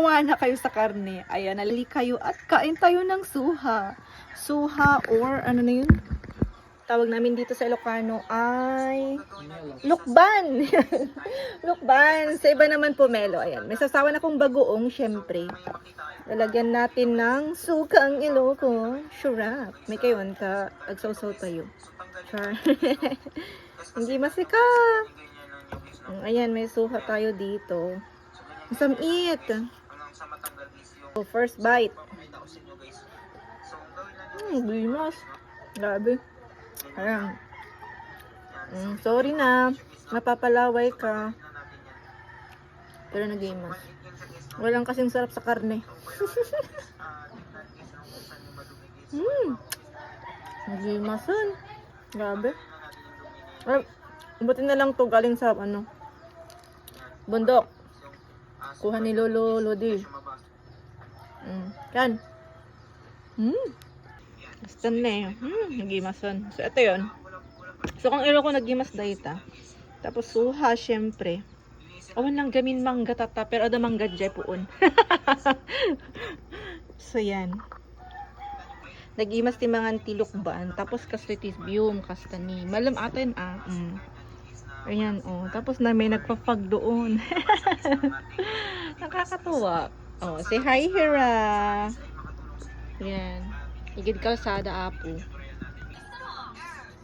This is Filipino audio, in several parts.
sawa na kayo sa karne, ayan, nalili kayo at kain tayo ng suha. Suha or ano na yun? Tawag namin dito sa Ilocano ay lukban. lukban. Sa iba naman pomelo. Ayan. May sasawa na kong bagoong, syempre. Lalagyan natin ng sukang iloko. Surap. May kayon ka. Agsaw-saw tayo. Char. Hindi masika. Ayan, may suha tayo dito. Samit. So, first bite. Hmm, bimas. Grabe. Ayan. Mm, sorry na. Mapapalaway ka. Pero nagimas. Walang kasing sarap sa karne. hmm. Nagimasan. Grabe. Ay, Buti na lang to galing sa ano. Bundok. Kuha ni Lolo Lodi. Mm. Yan. Hmm. Basta na eh. Hmm, nagimason. So, ito yun. So, kung ilo ko nagimas dayta. Tapos, suha, syempre. Awan lang gamin mangga tata, pero ada mangga jay puon. so, yan. Nagimas ti mga tilukban. Tapos, kaslitis bium, kastani. Malam atin ah. Mm. Ayan, oh. Tapos na may nagpa-fog doon. Nakakatuwa. Oh, say hi, Hira. Yan. Igid kalsada, apo.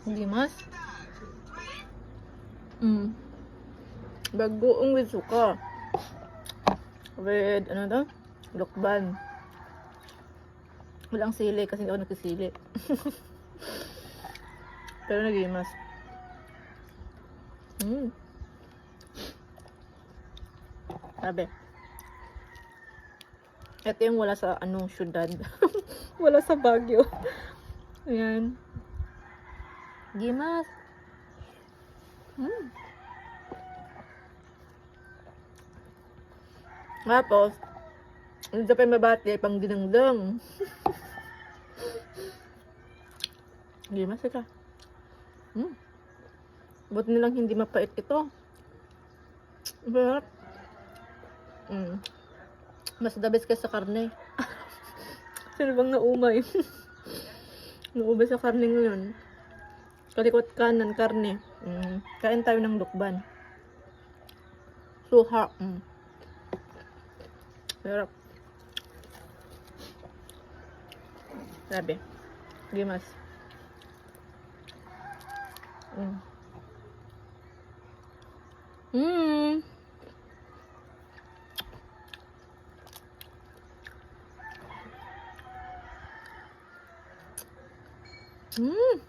Hindi mas. Mm. Bagoong with suka. With, ano to? Lukban. Walang sili kasi hindi ako nagkasili. Pero nagimas. Mm. Sabi. Ito yung wala sa anong syudad. wala sa Baguio. Ayan. Gimas. Mm. Tapos, hindi pa yung pang dinangdang. Gimas ka. Mm. Buti nilang hindi mapait ito. But, mm, mas the best ka sa karne. Sino bang naumay? naumay sa karne ngayon. Kalikot kanan, karne. Mm, kain tayo ng lukban. Suha. Mm. Sarap. Sabi. Gimas. Mm. Mm. Mm.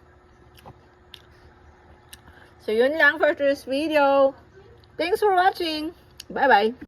So, yun lang for today's video. Thanks for watching. Bye-bye.